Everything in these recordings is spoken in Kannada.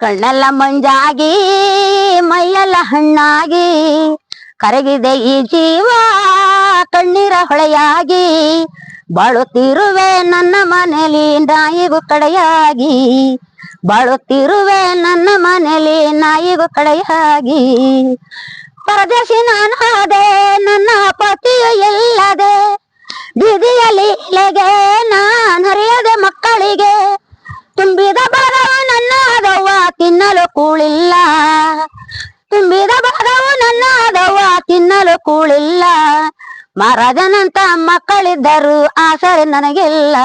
ಕಣ್ಣೆಲ್ಲ ಮಂಜಾಗಿ, ಮೈಯೆಲ್ಲ ಹಣ್ಣಾಗಿ, ಕರಗಿದೆ ಈ ಜೀವ ಕಣ್ಣೀರ ಹೊಳೆಯಾಗಿ. ಬಾಳುತ್ತಿರುವೆ ನನ್ನ ಮನೆಯಲ್ಲಿ ನಾಯಿಗೂ ಕಡೆಯಾಗಿ. ಬಾಳುತ್ತಿರುವೆ ನನ್ನ ಮನೆಯಲ್ಲಿ ನಾಯಿಗೂ ಕಡೆಯಾಗಿ. ಪರದೇಶಿ ನಾನಾದೆ ತಿನ್ನಲು ಕೂಳಿಲ್ಲ. ತುಂಬಿದ ಭಾಗವು ನನ್ನಾದವ, ತಿನ್ನಲು ಕೂಳಿಲ್ಲ. ಮಹಾರಾಜನಂತ ಮಕ್ಕಳಿದ್ದರು ಆಸರೆ ನನಗಿಲ್ಲ.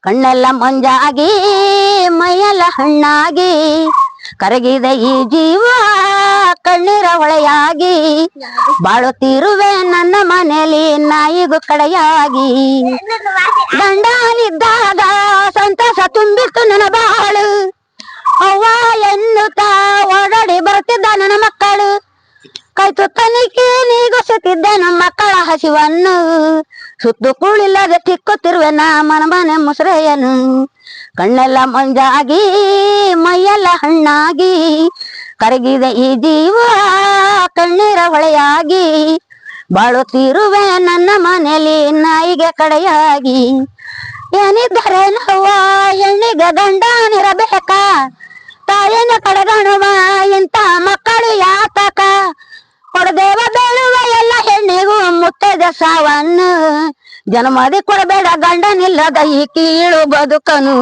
ಕಣ್ಣೆಲ್ಲ ಮಂಜಾಗಿ, ಮೈಯೆಲ್ಲ ಹಣ್ಣಾಗಿ. ಕರಗಿದ ಈ ಜೀವ ಕಣ್ಣೀರ ಹೊಳೆಯಾಗಿ. ಬಾಳುತ್ತಿರುವೆ ನನ್ನ ಮನೆಯಲ್ಲಿ ನಾಯಿಗೂ ಕಡೆಯಾಗಿ. ಗಂಡನಿದ್ದಾಗ ಸಂತಸ ತುಂಬಿತ್ತು ನನ್ನ ಕೈ ತನಿಖೆ ನೀಗುಸುತ್ತಿದ್ದೆ ನಮ್ಮ ಮಕ್ಕಳ ಹಸಿವನ್ನು. ಸುತ್ತು ಕೂಳಿಲ್ಲದೆ ತಿಕ್ಕುತ್ತಿರುವೆ ನಾ ಮನ ಮನೆ ಮುಸ್ರೆಯನು. ಕಣ್ಣೆಲ್ಲ ಮಂಜಾಗಿ, ಮೈಯೆಲ್ಲ ಹಣ್ಣಾಗಿ, ಕರಗಿದೆ ಈ ಜೀವ ಕಣ್ಣೀರ ಹೊಳೆಯಾಗಿ. ಬಾಳುತ್ತಿರುವೆ ನನ್ನ ಮನೆಯಲ್ಲಿ ನಾಯಿಗೆ ಕಡೆಯಾಗಿ. ಏನಿದ್ದರೆ ನೋವ ಎಣ್ಣಿಗೆ ಗಂಡನಿರಬೇಕಾ ತಾಯಿನ ಕಡೆಗಣುವ ಇಂಥ ಸಾವನ್ನು ಜನ್ಮದಿ ಕೊಡಬೇಡ ಗಂಡನಿಲ್ಲದ ಈ ಕೀಳು ಬದುಕನು.